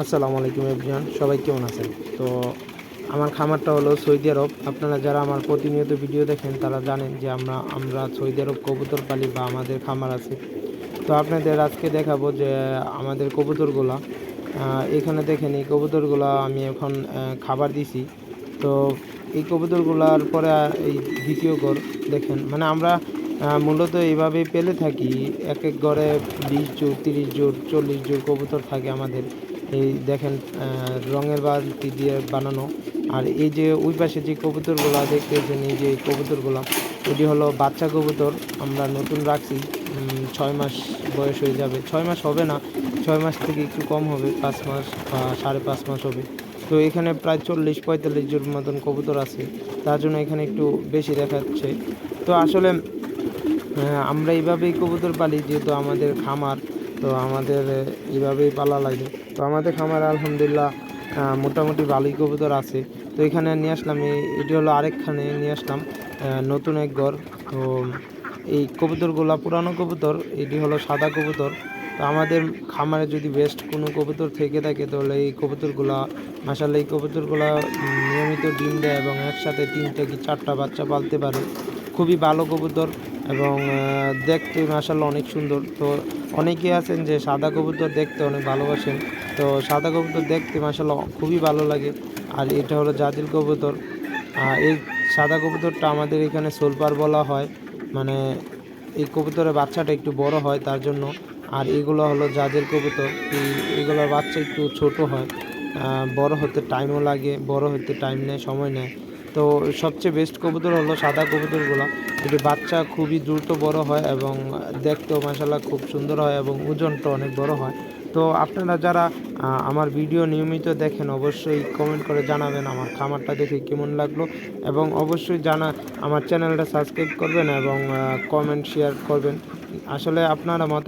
আসসালামু আলাইকুম এভরিওয়ান, সবাই কেমন আছেন? তো আমার খামারটা হলো সৌদি আরব। আপনারা যারা আমার প্রতিনিয়ত ভিডিও দেখেন, তারা জানেন যে আমরা আমরা সৌদি আরব কবুতর পালি বা আমাদের খামার আছে। তো আপনাদের আজকে দেখাবো যে আমাদের কবুতরগুলা এখানে দেখেন এই কবুতরগুলা আমি এখন খাবার দিছি। তো এই কবুতরগুলার পরে এই দ্বিতীয় ঘর দেখেন মানে আমরা মূলত এইভাবেই পেলে থাকি, এক এক ঘরে বিশ জোর তিরিশ জোর চল্লিশ জোর কবুতর থাকে আমাদের। এই দেখেন রঙের বালতি দিয়ে বানানো। আর এই যে ওই পাশে যে কবুতরগুলো দেখতেছেন, এই যে কবুতরগুলো, এটি হলো বাচ্চা কবুতর। আমরা নতুন রাখছি ছয় মাস বয়স হয়ে যাবে। ছয় মাস হবে না, ছয় মাস থেকে একটু কম হবে, পাঁচ মাস বা সাড়ে পাঁচ মাস হবে। তো এখানে প্রায় চল্লিশ, পঁয়তাল্লিশ জোর মতন কবুতর আছে। তার জন্য এখানে একটু বেশি দেখাচ্ছে। তো আসলে আমরা এইভাবেই কবুতর পালি, যেহেতু আমাদের খামার। তো আমাদের এইভাবেই পালা লাগে তো আমাদের খামার আলহামদুলিল্লাহ মোটামুটি ভালোই কবুতর আছে। তো এখানে নিয়ে আসলাম এটি হলো আরেকখানে নিয়ে আসলাম নতুন এক ঘর। তো, এই কবুতরগুলা পুরানো কবুতর, এটি হলো সাদা কবুতর। তো আমাদের খামারে যদি বেস্ট কোনো কবুতর থেকে থাকে, তাহলে এই কবুতরগুলা মাসাল্লাহ এই কবুতরগুলা নিয়মিত ডিম দেয় এবং একসাথে তিনটে কি চারটা বাচ্চা পালতে পারে। খুবই ভালো কবুতর। এবং দেখতে মাসাল্লাহ অনেক সুন্দর। তো অনেকে আছেন যে সাদা কবুতর দেখতে অনেক ভালোবাসেন। তো সাদা কবুতর দেখতে মাসাল্লাহ খুবই ভালো লাগে। আর এটা হলো জাজিল কবুতর। এই সাদা কবুতরটা আমাদের এখানে সোলপার বলা হয়। মানে এই কবুতরের বাচ্চাটা একটু বড় হয় তার জন্য। আর এগুলো হলো জাজের কবুতর। এগুলোর বাচ্চা একটু ছোট হয়। বড় হতে টাইমও লাগে, বড় হতে টাইম নেয়, সময় নেয়। তো সবচেয়ে বেস্ট কবুতর হলো সাদা কবুতরগুলো। এটি বাচ্চা খুবই দ্রুত বড় হয় এবং দেখতেও মাসাল্লাহ খুব সুন্দর হয় এবং ওজনটা অনেক বড় হয়। তো আপনারা যারা আমার ভিডিও নিয়মিত দেখেন অবশ্যই কমেন্ট করে জানাবেন আমার খামারটা দেখে কেমন লাগল এবং অবশ্যই জানা, আমার চ্যানেলটা সাবস্ক্রাইব করবেন এবং কমেন্ট শেয়ার করবেন। আসলে আপনারা মত